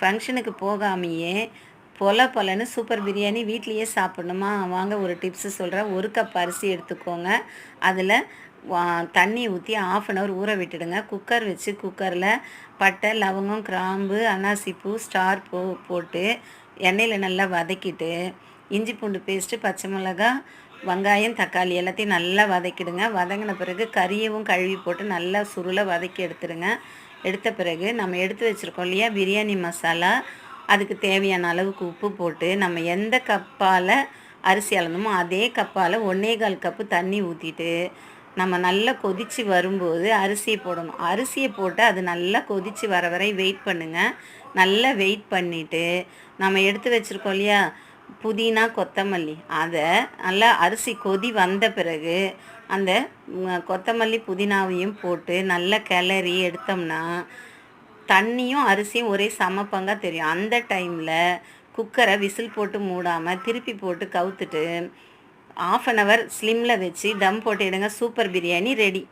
ஃபங்க்ஷனுக்கு போகாமையே பொல பொலன்னு சூப்பர் பிரியாணி வீட்லேயே சாப்பிட்ணுமா? வாங்க ஒரு டிப்ஸு சொல்கிறேன் ஒரு கப் அரிசி எடுத்துக்கோங்க. அதில் தண்ணி ஊற்றி ஆஃப் அன் ஹவர் ஊற விட்டுடுங்க. குக்கர் வச்சு குக்கரில் பட்டை லவங்கம் கிராம்பு அன்னாசிப்பூ ஸ்டார் போ போட்டு எண்ணெயில் நல்லா வதக்கிட்டு இஞ்சி பூண்டு பேஸ்ட்டு பச்சை மிளகா வெங்காயம் தக்காளி எல்லாத்தையும் நல்லா வதக்கிடுங்க. வதங்கின பிறகு கறியவும் கழுவி போட்டு நல்லா சுருளை வதக்கி எடுத்துடுங்க. எடுத்த பிறகு நம்ம எடுத்து வச்சுருக்கோம் இல்லையா பிரியாணி மசாலா. அதுக்கு தேவையான அளவுக்கு உப்பு போட்டு நம்ம எந்த கப்பால் அரிசி அளந்தோமோ அதே கப்பால் ஒன்றே கால் கப்பு தண்ணி ஊற்றிட்டு நம்ம நல்லா கொதித்து வரும்போது அரிசியை போடணும். அரிசியை போட்டு அது நல்லா கொதித்து வர வரை வெயிட் பண்ணுங்கள் நல்லா வெயிட் பண்ணிவிட்டு நம்ம எடுத்து வச்சுருக்கோம் இல்லையா புதினா கொத்தமல்லி. அதை நல்லா அரிசி கொதி வந்த பிறகு அந்த கொத்தமல்லி புதினாவையும் போட்டு நல்லா கிளறி எடுத்தோம்னா தண்ணியும் அரிசியும் ஒரே சமப்பங்காக தெரியும். அந்த டைமில் குக்கரை விசில் போட்டு மூடாமல் திருப்பி போட்டு கவுத்துட்டு ஆஃப் அன் ஹவர் ஸ்லிம்மில் வச்சு தம் போட்டு எடுங்க. Super biryani ready